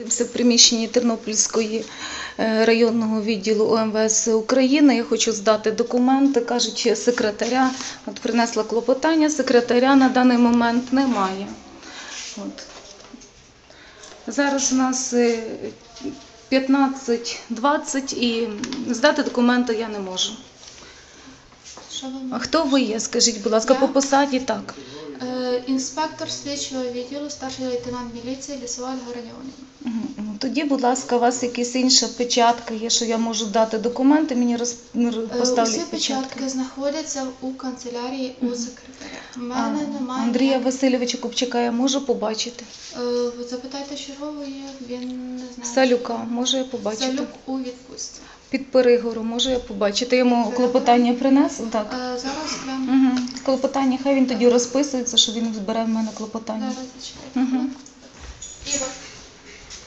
В приміщенні Тернопільської е, районного відділу ОМВС України. Я хочу здати документи. Кажуть, секретаря. От принесла клопотання. Секретаря на даний момент немає. От. Зараз у нас е, 15.20 і здати документи я не можу. А хто ви є? Скажіть, будь ласка, по посаді так. Е, Інспектор слідчого відділу, старший лейтенант міліції Лісова Ольга Радіонівна. Ну, Тоді, будь ласка, у вас якась інша печатка є, що я можу дати документи, мені роз... Е, поставлять Усі печатки. печатки знаходяться у канцелярії у секретаря. У А, мене немає. Андрія Васильовича Купчака я можу побачити. Е, Запитайте, є, він не знає. Салюка, можу я побачити. Салюк у відпустці. Під Перегором можу я побачити. Я йому клопотання принесу. Так. Е, Зараз гляну. Угу. Клопотання, хай він тоді розписується, що він збере в мене клопотання. Зараз зачекайте. Угу.